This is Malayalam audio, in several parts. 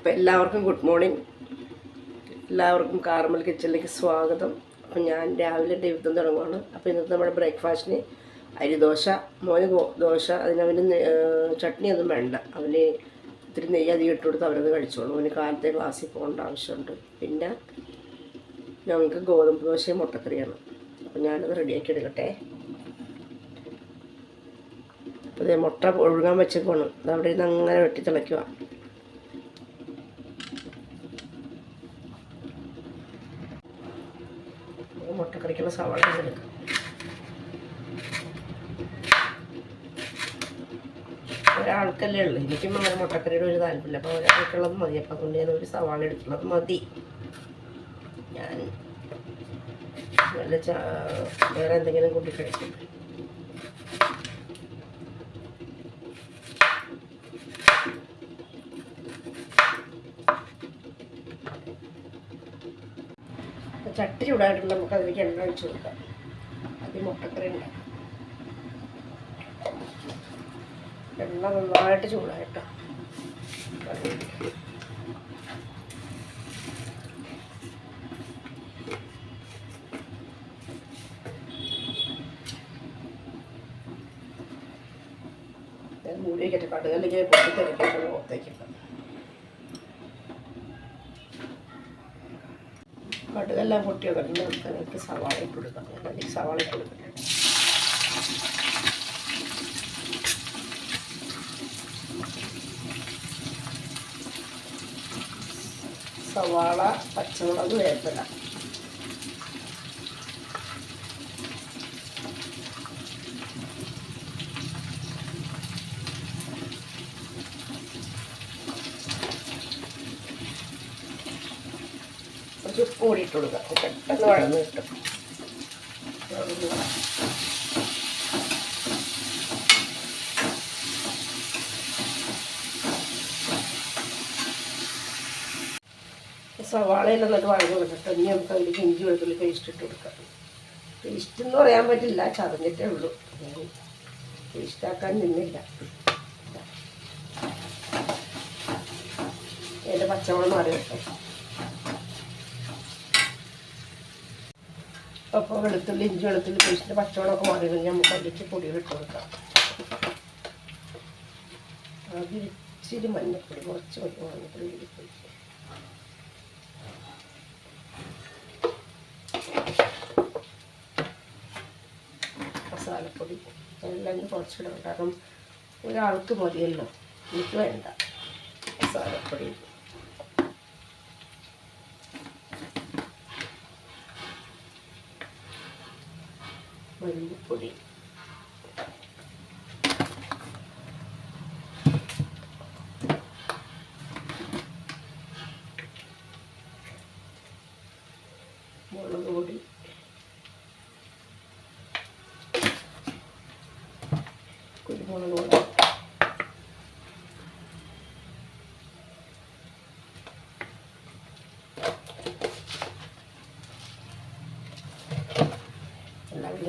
അപ്പം എല്ലാവർക്കും ഗുഡ് മോർണിംഗ് എല്ലാവർക്കും കാർമൽ കിച്ചണിലേക്ക് സ്വാഗതം. അപ്പം ഞാൻ രാവിലെ എന്റെ തുടങ്ങുകയാണ് അപ്പോൾ ഇന്നത്തെ നമ്മുടെ ബ്രേക്ക്ഫാസ്റ്റിന് അരി ദോശ മോന് ദോശ അതിനവന് ചട്നി ഒന്നും വേണ്ട. അവന് ഇത്തിരി നെയ്യ് അധികം ഇട്ട് കൊടുത്ത് അവരത് കഴിച്ചോളൂ. അവന് കാലത്തെ ക്ലാസ്സിൽ പോകേണ്ട ആവശ്യമുണ്ട്. പിന്നെ ഞങ്ങൾക്ക് ഗോതമ്പ് ദോശയും മുട്ടക്കറിയാണ്. അപ്പോൾ ഞാനത് റെഡിയാക്കി എടുക്കട്ടെ. അപ്പോൾ മുട്ട ഒഴുകാൻ വെച്ചേക്കണം അവിടെ നിന്ന് അങ്ങനെ വെട്ടി തിളയ്ക്കുക മുട്ടക്കറിക്കുള്ള സവാള എടുക്കാം. ഒരാൾക്കല്ലേ ഉള്ളൂ. എനിക്കും അങ്ങനെ മുട്ടക്കറിയുടെ ഒരു താല്പര്യമില്ല. അപ്പോൾ ഒരാൾക്കുള്ളത് മതി. അപ്പം അതുകൊണ്ട് ഞാൻ ഒരു സവാള എടുത്തുള്ളത് മതി. ഞാൻ നല്ല വേറെ എന്തെങ്കിലും കൂട്ടി ചട്ടി ചൂടായിട്ട് നമുക്ക് അതിലേക്ക് എണ്ണ ഒഴിച്ച് കൊടുക്കാം. ആദ്യം മുട്ടക്കറി ഉണ്ടാക്കാം. എണ്ണ നന്നായിട്ട് ചൂടായിട്ടോ. മൂടി കടുകല്ലെങ്കിൽ പൊട്ടി തെറിക്കട്ടെ പൊട്ടിയോ കണ്ടില്ല നമുക്ക് സവാള ഇട്ട് കൊടുക്കാം. ഞാൻ സവാള ഇട്ട് കൊടുക്കട്ടെ സവാള പച്ചമുളക് വേപ്പില. കുറച്ച് ഉപ്പ് കൂടി ഇട്ട് കൊടുക്കാം പെട്ടെന്ന് വഴന്ന് കിട്ടും. സവാളയിൽ എന്നിട്ട് വഴന്ന് കൊടുത്തിട്ട് ഇനി നമുക്ക് അതിലേക്ക് ഇഞ്ചി വെളുത്തുള്ളി പേസ്റ്റ് ഇട്ട് കൊടുക്കാം. പേസ്റ്റ് എന്ന് പറയാൻ പറ്റില്ല ചതഞ്ഞിട്ടേ ഉള്ളൂ. പേസ്റ്റ് ആക്കാൻ നിന്നില്ല. അതിന്റെ പച്ചമുളക് മാറി വെക്കാം അപ്പോൾ വെളുത്തുള്ളി ഇഞ്ചി വെളുത്തുള്ളി പേസ്റ്റിന്റെ പച്ചമുളകൊക്കെ മാറി കഴിഞ്ഞാൽ നമുക്ക് അതിലേക്ക് പൊടികൾ ഇട്ട് കൊടുക്കാം. ഇച്ചിരി മഞ്ഞപ്പൊടി കുറച്ച് മഞ്ഞപ്പൊടി ഇരിക്കും മസാലപ്പൊടി എല്ലാം കുറച്ച് കുറച്ചിടണം. കാരണം ഒരാൾക്ക് മതിയല്ലോ. എനിക്ക് വേണ്ട മസാലപ്പൊടി. മല്ലിപ്പൊടി. മുളക് പൊടി. കുരുമുളക് പൊടി.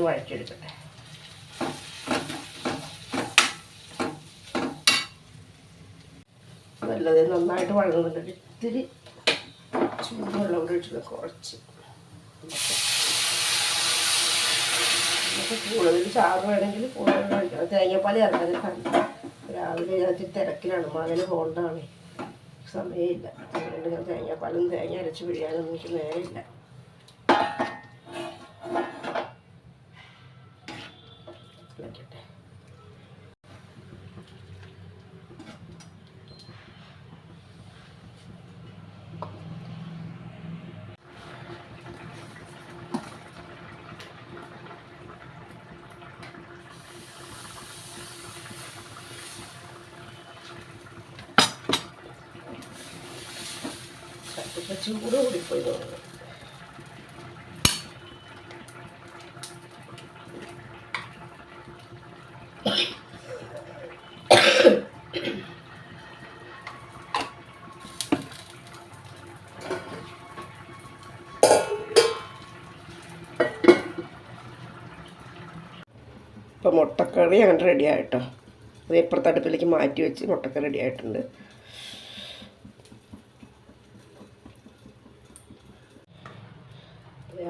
വഴറ്റിയെടുക്കട്ടെ നല്ലത് നന്നായിട്ട് വഴങ്ങുന്നുണ്ട് ഇത്തിരി ചൂടുവെള്ളം കൂടെ ഇട്ടത് കുറച്ച്. കൂടുതൽ ചാറ് വേണമെങ്കിൽ കൂടുതൽ കഴിക്കാം. തേങ്ങാപ്പാൽ ഇറങ്ങാതെ കണ്ടു രാവിലെ ഇതിനകത്ത് തിരക്കിലാണ്. മകന് പോകേണ്ടതാണ് സമയമില്ല. അതുകൊണ്ട് ഞാൻ തേങ്ങാപ്പാലും തേങ്ങ അരച്ച് പിഴിയാനൊന്നും എനിക്ക് നേരമില്ല ഇളക്കട്ടെ ഇപ്പം ചൂട് കൂടിപ്പോയി തോന്നുന്നു. ഇപ്പോൾ മുട്ടക്കറി അങ്ങനെ റെഡി ആയിട്ടോ? അത് ഇപ്പുറത്തെ മാറ്റി വെച്ച് മുട്ടക്കറി റെഡി ആയിട്ടുണ്ട്.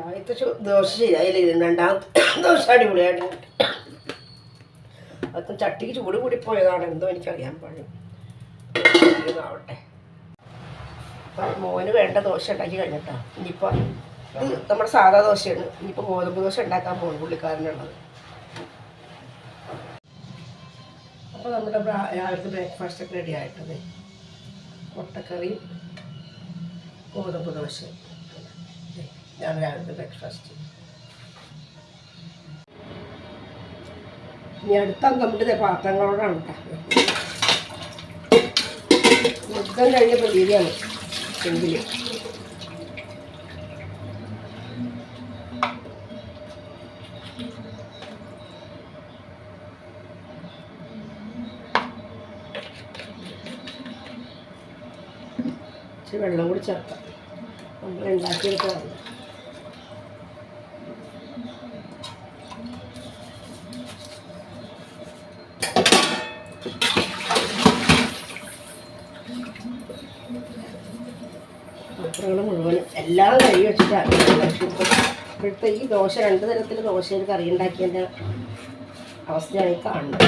ആദ്യത്തെ ദോശ ശരിയായില്ല രണ്ടാമത്തെ ദോശ അടിപൊളിയായിട്ട് അതും ചട്ടിക്ക് ചൂട് കൂടി പോയതാണ് എന്തോ എനിക്കറിയാൻ പാടില്ല. ആവട്ടെ അപ്പം മോന് വേണ്ട ദോശ ഉണ്ടാക്കി കഴിഞ്ഞിട്ടാ. ഇനിയിപ്പോൾ ഇത് നമ്മുടെ സാധാ ദോശയാണ്. ഇനിയിപ്പോൾ ഗോതമ്പ് ദോശ ഉണ്ടാക്കാൻ പോകും പുള്ളിക്കാരനുള്ളത്. അപ്പോൾ നമ്മുടെ രാവിലത്തെ ബ്രേക്ക്ഫാസ്റ്റ് ഒക്കെ റെഡി ആയിട്ടത് മുട്ടക്കറി ഗോതമ്പ് ദോശ. ഞാൻ ബ്രേക്ക്ഫാസ്റ്റ് ഇനി അടുത്ത നമ്മുടെ പാത്രങ്ങളോടാണ് കേട്ടോ യുദ്ധം കഴിഞ്ഞ പ്രതീതിയാണ് എങ്കിൽ വെള്ളം കൂടി ചേർക്കാം. നമ്മൾ ഉണ്ടാക്കിയെടുക്കാറുണ്ട് പാത്രങ്ങൾ മുഴുവൻ. എല്ലാം കഴുകി വെച്ചിട്ടാണ് ഇപ്പോഴത്തെ ഈ ദോശ രണ്ട് തരത്തിൽ ദോശയിൽ കറി ഉണ്ടാക്കിയതിന്റെ അവസ്ഥയാണ് ഈ കാണുന്നത്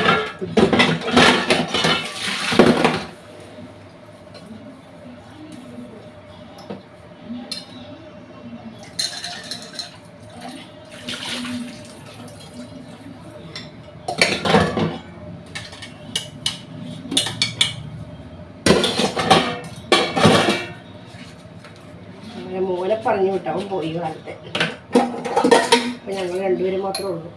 അങ്ങനെ അവൻ പോയി കാലത്തെ അപ്പം ഞങ്ങൾ രണ്ടുപേരും മാത്രമേ ഉള്ളൂ.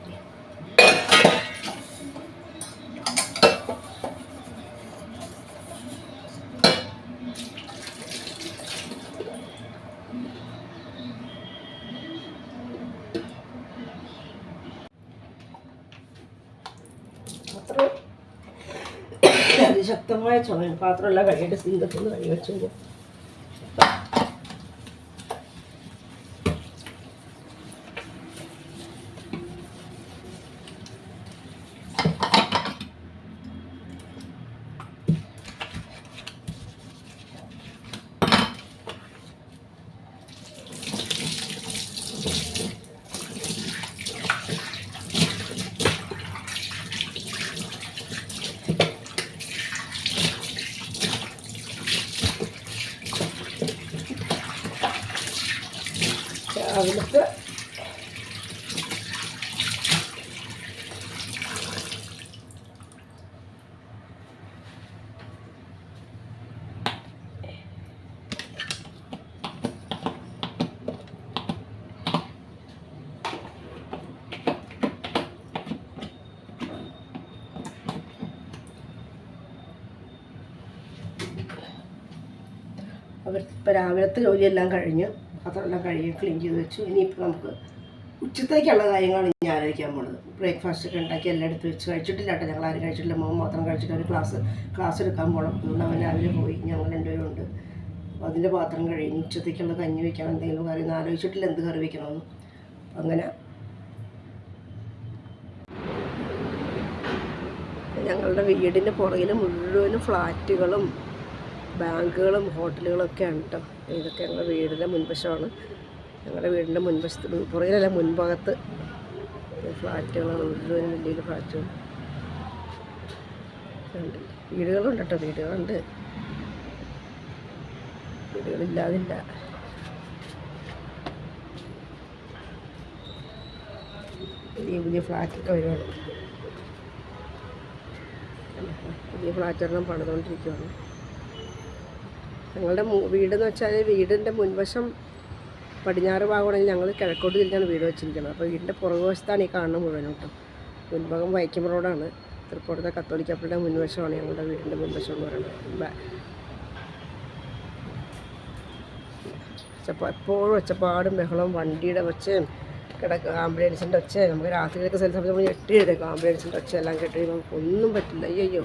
ശക്തമായ ചുമ. പാത്രമല്ല കഴിയുടെ സിംഗത്തിൽ നിന്ന് കഴി വെച്ചു കഴിഞ്ഞാൽ രാവിലത്തെ അവർ ഇപ്പോൾ രാവിലത്തെ ജോലിയെല്ലാം കഴിഞ്ഞ് പാത്രമെല്ലാം കഴുകി ക്ലീൻ ചെയ്ത് വെച്ചു. ഇനിയിപ്പോൾ നമുക്ക് ഉച്ചത്തേക്കുള്ള കാര്യങ്ങളാണ് ഞാൻ ആലോചിക്കാൻ പോണത്. ബ്രേക്ക്ഫാസ്റ്റ് ഒക്കെ ഉണ്ടാക്കി എല്ലാം എടുത്ത് വെച്ച് കഴിച്ചിട്ടില്ല കേട്ടോ. ഞങ്ങൾ ആരും കഴിച്ചിട്ടില്ല. മോൻ മാത്രം കഴിച്ചിട്ട് ഒരു ക്ലാസ് ക്ലാസ് എടുക്കാൻ പോകണം അതുകൊണ്ട് അവൻ രാവിലെ പോയി. ഞങ്ങൾ രണ്ടുപേരും ഉണ്ട് അപ്പോൾ അതിന്റെ പാത്രം കഴിഞ്ഞ് ഉച്ചത്തേക്കുള്ള കഞ്ഞി വെക്കണം. എന്തെങ്കിലും കറി. ആലോചിച്ചിട്ടില്ല എന്ത് കറി വെക്കണമെന്ന്. അങ്ങനെ. ഞങ്ങളുടെ വീടിന്റെ പുറകിൽ മുഴുവനും ഫ്ലാറ്റുകളും ബാങ്കുകളും ഹോട്ടലുകളും ഹോട്ടലുകളൊക്കെയാണ് കേട്ടോ ഇതൊക്കെ ഞങ്ങളുടെ വീടിന്റെ മുൻവശമാണ്. ഞങ്ങളുടെ വീടിന്റെ മുൻവശത്ത് പുറകിലല്ല മുൻഭാഗത്ത് ഫ്ലാറ്റുകളാണ്. മുഴുവനും വലിയ ഫ്ലാറ്റുകൾ വീടുകളുണ്ട് കേട്ടോ വീടുകളുണ്ട്. വീടുകളില്ലാതില്ല. പുതിയ പുതിയ ഫ്ലാറ്റൊക്കെ വരുവാണ്. പുതിയ ഫ്ലാറ്റൊരെണ്ണം പണിതുകൊണ്ടിരിക്കുകയാണ് ഞങ്ങളുടെ വീട് വീടെന്ന് വെച്ചാൽ വീടിന്റെ മുൻവശം പടിഞ്ഞാറ് ഭാഗമാണെങ്കിൽ ഞങ്ങൾ കിഴക്കോട്ട് തിരിഞ്ഞാണ് വീട് വെച്ചിരിക്കുന്നത്. അപ്പോൾ വീടിന്റെ പുറകുവശത്താണ് ഈ കാണുന്ന മുഴുവനും കേട്ടോ. മുൻഭാഗം വൈക്കം റോഡാണ്. തൃപ്പൂർത്തെ കത്തോലിക്കപ്പളുടെ മുൻവശമാണ് ഞങ്ങളുടെ വീടിന്റെ മുൻവശം എന്ന് പറയുന്നത്. ഒച്ചപ്പാ എപ്പോഴും ഒച്ചപ്പാടും ബഹളവും വണ്ടിയുടെ ഒച്ചയും കിടക്ക ആംബുലൻസിന്റെ ഒച്ച നമുക്ക് രാത്രിയിലൊക്കെ സ്ഥലത്ത് നമ്മൾ എട്ട് എഴുതേക്കും ആംബുലൻസിന്റെ ഒച്ച എല്ലാം കേട്ട് നമുക്ക് ഒന്നും പറ്റില്ല. അയ്യോ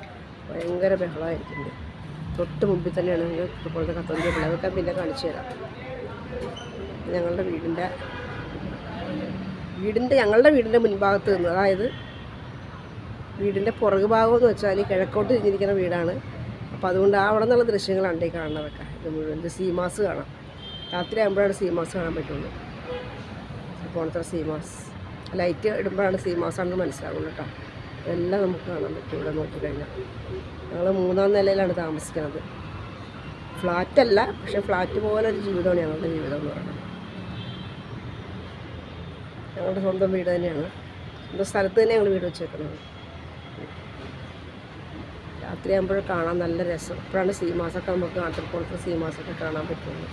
ഭയങ്കര ബഹളമായിരിക്കും തൊട്ട് മുമ്പിൽ തന്നെയാണ് ഞങ്ങൾ ഇപ്പോഴത്തെ കത്തോലിക്ക പള്ളി അതൊക്കെ പിന്നെ കാണിച്ചു തരാം. ഞങ്ങളുടെ വീടിന്റെ വീടിന്റെ ഞങ്ങളുടെ വീടിന്റെ മുൻഭാഗത്ത് നിന്ന് അതായത് വീടിന്റെ പുറകു ഭാഗം എന്ന് വെച്ചാൽ കിഴക്കോട്ട് തിരിഞ്ഞിരിക്കുന്ന വീടാണ്. അപ്പോൾ അതുകൊണ്ട് ആ അവിടെ നിന്നുള്ള ദൃശ്യങ്ങളാണ് ഈ കാണുന്നതൊക്കെ. ഇത് മുഴുവൻ ഇത് സീമാസ് കാണാം. രാത്രി ആകുമ്പോഴാണ് സീമാസ് കാണാൻ പറ്റുള്ളൂ. തൃപ്പൂണിത്തുറ സീമാസ്. ലൈറ്റ് ഇടുമ്പോഴാണ് സീമാസ് ആണെന്ന് മനസ്സിലാവുള്ളൂ കേട്ടോ. എല്ലാം നമുക്ക് കാണാൻ പറ്റും ഇവിടെ നോക്കിക്കഴിഞ്ഞാൽ. ഞങ്ങൾ മൂന്നാം നിലയിലാണ് താമസിക്കുന്നത് ഫ്ലാറ്റല്ല പക്ഷെ ഫ്ലാറ്റ് പോലെ ഒരു ജീവിതമാണ് ഞങ്ങളുടെ ജീവിതം എന്ന് പറയുന്നത്. ഞങ്ങളുടെ സ്വന്തം വീട് തന്നെയാണ്. സ്വന്തം സ്ഥലത്ത് തന്നെ ഞങ്ങൾ വീട് വെച്ചേക്കുന്നത്. രാത്രിയാകുമ്പോൾ കാണാൻ നല്ല രസം. ഇപ്പോഴാണ് സീമാസൊക്കെ നമുക്ക് നാട്ടിൽപ്പുറത്ത് സീമാസൊക്കെ കാണാൻ പറ്റുള്ളൂ